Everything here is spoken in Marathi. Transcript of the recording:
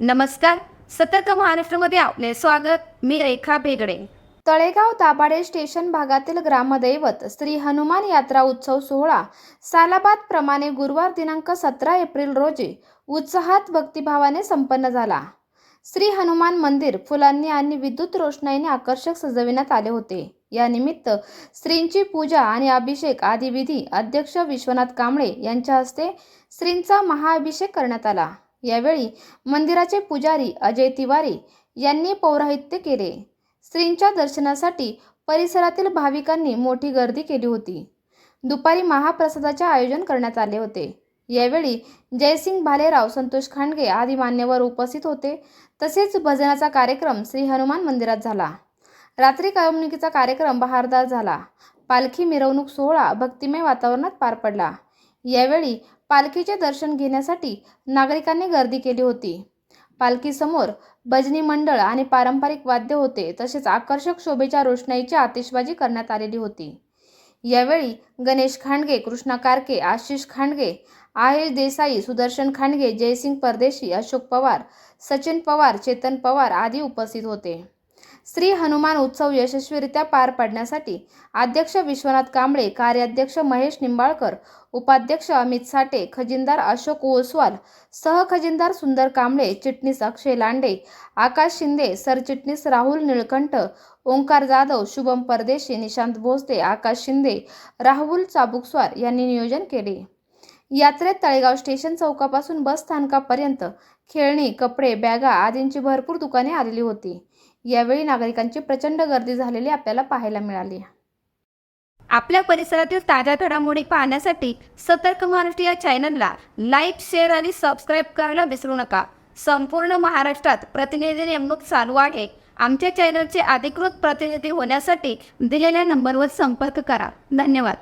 नमस्कार. सतर्क महाराष्ट्रामध्ये आपले स्वागत. मी रेखा बेगडे तळेगाव दाभाडे स्टेशन भागातील ग्रामदैवत श्री हनुमान यात्रा उत्सव सोहळा सालाबाद प्रमाणे गुरुवार दिनांक सतरा एप्रिल रोजी उत्साहात भक्तिभावाने संपन्न झाला. श्री हनुमान मंदिर फुलांनी आणि विद्युत रोषणाईने आकर्षक सजविण्यात आले होते. या निमित्त श्रींची पूजा आणि अभिषेक आदी विधी अध्यक्ष विश्वनाथ कांबळे यांच्या हस्ते श्रींचा महाअभिषेक करण्यात आला. यावेळी मंदिराचे पुजारी अजय तिवारी यांनी पौराहित्य केले. श्रींच्या दर्शनासाठी परिसरातील भाविकांनी मोठी गर्दी केली होती. दुपारी महाप्रसादाचे आयोजन करण्यात आले होते. यावेळी जयसिंग भालेराव संतोष खांडगे आदी मान्यवर उपस्थित होते. तसेच भजनाचा कार्यक्रम श्री हनुमान मंदिरात झाला. रात्री करमणुकीचा कार्यक्रम बहारदार झाला. पालखी मिरवणूक सोहळा भक्तिमय वातावरणात पार पडला. यावेळी पालखीचे दर्शन घेण्यासाठी नागरिकांनी गर्दी केली होती. पालखीसमोर भजनी मंडळ आणि पारंपरिक वाद्य होते तसेच आकर्षक शोभेच्या रोषणाईची आतिषबाजी करण्यात आलेली होती. यावेळी गणेश खांडगे कृष्णा कारके आशिष खांडगे आयुष देसाई सुदर्शन खांडगे जयसिंग परदेशी अशोक पवार सचिन पवार चेतन पवार आदी उपस्थित होते. श्री हनुमान उत्सव यशस्वीरित्या पार पाडण्यासाठी अध्यक्ष विश्वनाथ कांबळे कार्याध्यक्ष महेश निंबाळकर उपाध्यक्ष अमित साठे खजिनदार अशोक ओसवाल सहखजिनदार सुंदर कांबळे चिटणीस अक्षय लांडे आकाश शिंदे सरचिटणीस राहुल निळकंठ ओंकार जाधव शुभम परदेशी निशांत भोसले आकाश शिंदे राहुल चाबुकस्वार यांनी नियोजन केले. यात्रेत तळेगाव स्टेशन चौकापासून बस स्थानकापर्यंत खेळणी कपडे बॅगा आदींची भरपूर दुकाने आलेली होती. यावेळी नागरिकांची प्रचंड गर्दी झालेली आपल्याला पाहायला मिळाली. आपल्या परिसरातील ताज्या घडामोडी पाहण्यासाठी सतर्क महाराष्ट्र या चॅनलला लाईक शेअर आणि सबस्क्राईब करायला विसरू नका. संपूर्ण महाराष्ट्रात प्रतिनिधी नेमणूक चालू आहे. आमच्या चॅनलचे अधिकृत प्रतिनिधी होण्यासाठी दिलेल्या नंबरवर संपर्क करा. धन्यवाद.